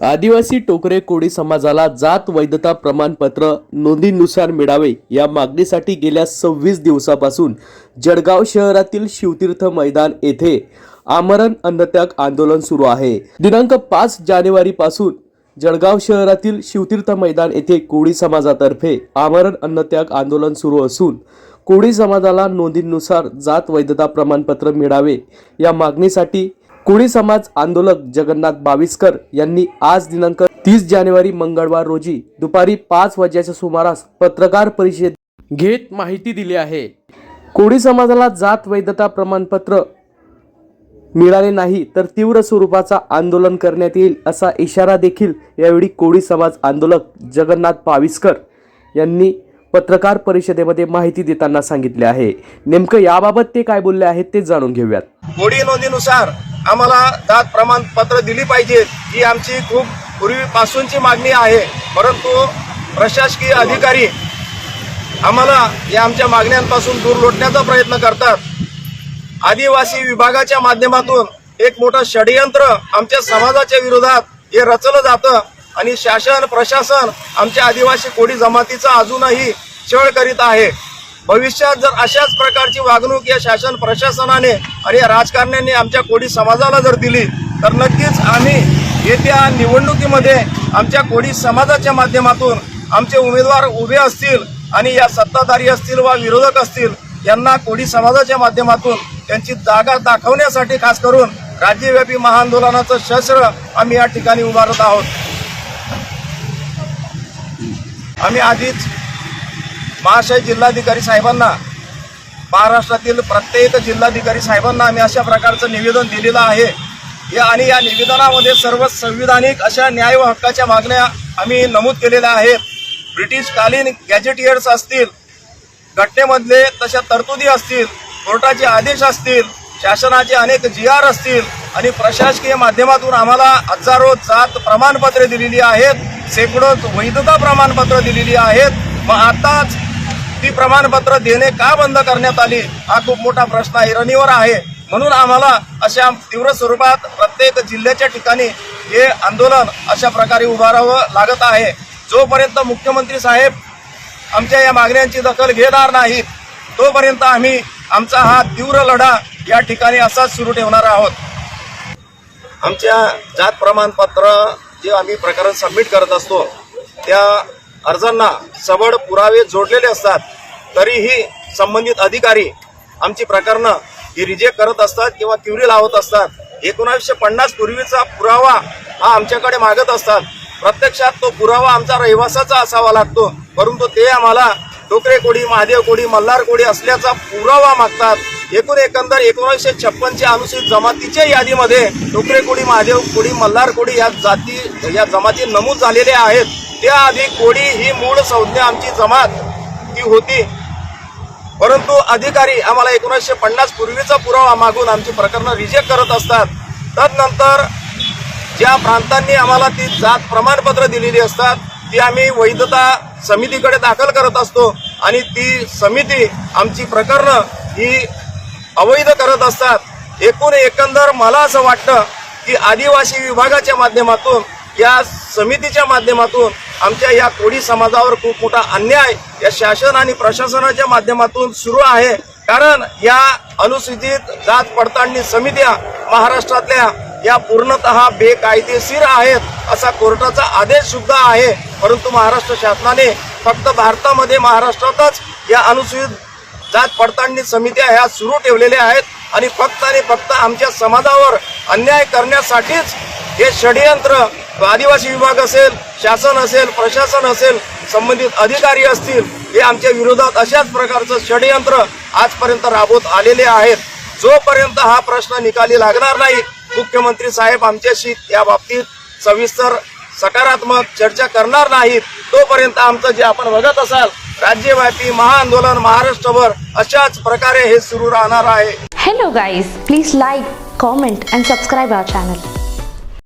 आदिवासी टोकरे कोळी समाजाला जात वैधता प्रमाणपत्र नोंदीनुसार मिळावे या मागणीसाठी गेल्या सव्वीस दिवसापासून जळगाव शहरातील शिवतीर्थ मैदान येथे आमरण अन्नत्याग आंदोलन सुरू आहे. दिनांक पाच जानेवारीपासून जळगाव शहरातील शिवतीर्थ मैदान येथे कोळी समाजातर्फे आमरण अन्नत्याग आंदोलन सुरू असून कोळी समाजाला नोंदीनुसार जात वैधता प्रमाणपत्र मिळावे या मागणीसाठी कोळी समाज आंदोलक जगन्नाथ बाविस्कर यांनी आज दिनांक तीस जानेवारी मंगळवार रोजी दुपारी पाच वाजेच्या सुमारास पत्रकार परिषद घेत माहिती दिली आहे. कोळी समाजाला जात वैधता प्रमाणपत्र मिळाले नाही तर तीव्र स्वरूपाचा आंदोलन करण्यात येईल असा इशारा देखील यावेळी कोळी समाज आंदोलक जगन्नाथ पाविस्कर यांनी पत्रकार परिषदेमध्ये माहिती देताना सांगितले आहे. नेमकं याबाबत ते काय बोलले आहेत ते जाणून घेऊयात. कोळी नोंदीनुसार आम्हाला जात प्रमाणपत्र दिली पाहिजेत ही आमची खूप पूर्वीपासूनची मागणी आहे. परंतु प्रशासकीय अधिकारी आम्हाला या आमच्या मागण्यांपासून दूर लोटण्याचा प्रयत्न करतात. आदिवासी विभागाच्या माध्यमातून एक मोठं षडयंत्र आमच्या समाजाच्या विरोधात हे रचलं जातं आणि शासन प्रशासन आमच्या आदिवासी कोळी जमातीचा अजूनही छळ करीत आहे. भविष्यात जर अशाच प्रकारची वागणूक या शासन प्रशासनाने आणि या राजकारण्यांनी आमच्या कोळी समाजाला जर दिली तर नक्कीच आम्ही येत्या निवडणुकीमध्ये आमच्या कोळी समाजाच्या माध्यमातून आमचे उमेदवार उभे असतील आणि या सत्ताधारी असतील वा विरोधक असतील यांना कोळी समाजाच्या माध्यमातून त्यांची जागा दाखवण्यासाठी खास करून राज्यव्यापी महाआंदोलनाचं शस्त्र आम्ही या ठिकाणी उभारत आहोत. आम्ही आधीच महाशय जिल्हाधिकारी साहेबांना महाराष्ट्रातील प्रत्येक जिल्हाधिकारी साहेबांना आम्ही अशा प्रकारचं निवेदन दिलेलं आहे. या आणि या निवेदनामध्ये सर्व संविधानिक अशा न्याय व हक्काच्या मागण्या आम्ही नमूद केलेल्या आहेत. ब्रिटिशकालीन गॅजेटियर्स असतील घटनेमधले तशा तरतुदी असतील कोर्टाचे आदेश असतील शासनाचे अनेक जी आर असतील आणि प्रशासकीय माध्यमातून आम्हाला हजारो जात प्रमाणपत्रे दिलेली आहेत. शेकडो वैधता प्रमाणपत्र दिलेली आहेत. मग आताच ती प्रमाणपत्र देणे का बंद करण्यात आली? हा खूप मोठा प्रश्न ऐरणीवर आहे. म्हणून आम्हाला अशा तीव्र स्वरूपात प्रत्येक जिल्ह्याच्या ठिकाणी हे आंदोलन अशा प्रकारे उभारावं लागत आहे. जोपर्यंत मुख्यमंत्री साहेब आमच्या या मागण्यांची दखल घेणार नाहीत तोपर्यंत आम्ही आमचा हा तीव्र लढा या ठिकाणी असाच सुरू ठेवणार आहोत. आमच्या जात प्रमाणपत्र जे आम्ही प्रकरण सबमिट करत असतो त्या अर्जांना सबळ पुरावे जोडलेले असतात तरीही संबंधित अधिकारी आमची प्रकरणं ही रिजेक्ट करत असतात किंवा क्युरी लावत असतात. एकोणावीसशे पन्नास पूर्वीचा पुरावा हा आमच्याकडे मागत असतात. प्रत्यक्षात तो पुरावा आमचा रहिवासाचा असावा लागतो. परंतु ते आम्हाला डोकरे कोडी महादेव कोडी मल्हार कोडी असल्याचा पुरावा मागतात. एकूण एकंदर एकोणीसशे छप्पनच्या अनुसूचित जमातीच्या यादीमध्ये डोकरे कोडी महादेव कोडी मल्हार कोडी या जाती या जमाती नमूद झालेल्या आहेत. त्याआधी कोडी ही मूळ संज्ञा आमची जमात ही होती. परंतु अधिकारी आम्हाला एकोणीसशे पन्नास पूर्वीचा पुरावा मागून आमची प्रकरणं रिजेक्ट करत असतात. तदनंतर ज्या प्रांतांनी आम्हाला ती जात प्रमाणपत्र दिलेली असतात ती आम्ही वैधता समितीकडे दाखल करत असतो आणि ती समिती आमची प्रकरणं ही अवैध करत असतात. एकूण एकंदर मला असं वाटतं की आदिवासी विभागाच्या माध्यमातून या समितीच्या माध्यमातून आमच्या या कोळी समाजावर खूप मोठा अन्याय या शासन आणि प्रशासनाच्या माध्यमातून सुरू आहे. कारण या अनुसूचित जात पडताळणी समित्या महाराष्ट्रातल्या या पूर्णतः बेकायदेशीर आहेत असा कोर्टाचा आदेश सुद्धा आहे. परंतु महाराष्ट्र शासनाने फक्त भारतामध्ये महाराष्ट्रातच या अनुसूचित जात पडताळणी समित्या ह्या सुरू ठेवलेल्या आहेत आणि फक्त आणि फक्त आमच्या समाजावर अन्याय करण्यासाठीच हे षडयंत्र आदिवासी विभाग असेल शासन असेल प्रशासन असेल संबंधित अधिकारी असतील हे आमच्या विरोधात अशाच प्रकारचं षडयंत्र आजपर्यंत राबवत आलेले आहेत. जोपर्यंत हा प्रश्न निकाली लागणार नाही मुख्यमंत्री साहेब आमच्याशी या बाबतीत सविस्तर सकारात्मक चर्चा करणार नाहीत. तोपर्यंत आमचं जे आपण बघत असाल राज्यव्यापी महाआंदोलन महाराष्ट्रभर अशाच प्रकारे हे सुरू राहणार आहे. Hello guys please like comment and subscribe our channel